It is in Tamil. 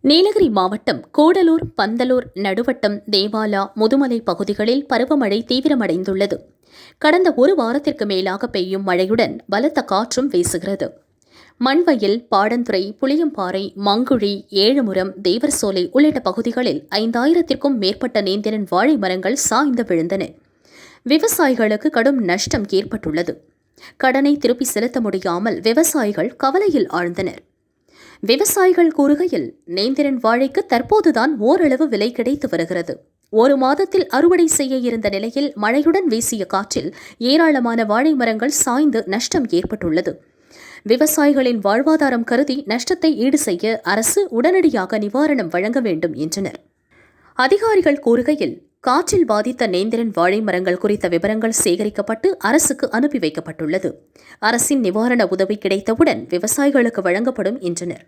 நீலகிரி மாவட்டம் கூடலூர் பந்தலூர் நடுவட்டம் தேவாலா முதுமலை பகுதிகளில் பருவமழை தீவிரமடைந்துள்ளது. கடந்த ஒரு வாரத்திற்கு மேலாக பெய்யும் மழையுடன் பலத்த காற்றும் வீசுகிறது. மண்வயல் பாடந்துறை புளியம்பாறை மங்குழி ஏழுமுரம் தேவர்சோலை உள்ளிட்ட பகுதிகளில் ஐந்தாயிரத்திற்கும் மேற்பட்ட நேந்திரன் வாழை மரங்கள் சாய்ந்து விழுந்தன. விவசாயிகளுக்கு கடும் நஷ்டம் ஏற்பட்டுள்ளது. கடனை திருப்பி செலுத்த முடியாமல் விவசாயிகள் கவலையில் ஆழ்ந்தனர். விவசாயிகள் கூறுகையில் நேந்திரன் வாழைக்கு தற்போதுதான் ஓரளவு விலை கிடைத்து வருகிறது. ஒரு மாதத்தில் அறுவடை செய்ய இருந்த நிலையில் மழையுடன் வீசிய காற்றில் ஏராளமான வாழை மரங்கள் சாய்ந்து நஷ்டம் ஏற்பட்டுள்ளது. விவசாயிகளின் வாழ்வாதாரம் கருதி நஷ்டத்தை ஈடு செய்ய அரசு உடனடியாக நிவாரணம் வழங்க வேண்டும் என்றனர். அதிகாரிகள் கூறுகையில் காற்றில் பாதித்த நேந்திரன் வாழை மரங்கள் குறித்த விவரங்கள் சேகரிக்கப்பட்டு அரசுக்கு அனுப்பி வைக்கப்பட்டுள்ளது. அரசின் நிவாரண உதவி கிடைத்தவுடன் விவசாயிகளுக்கு வழங்கப்படும் என்றனர்.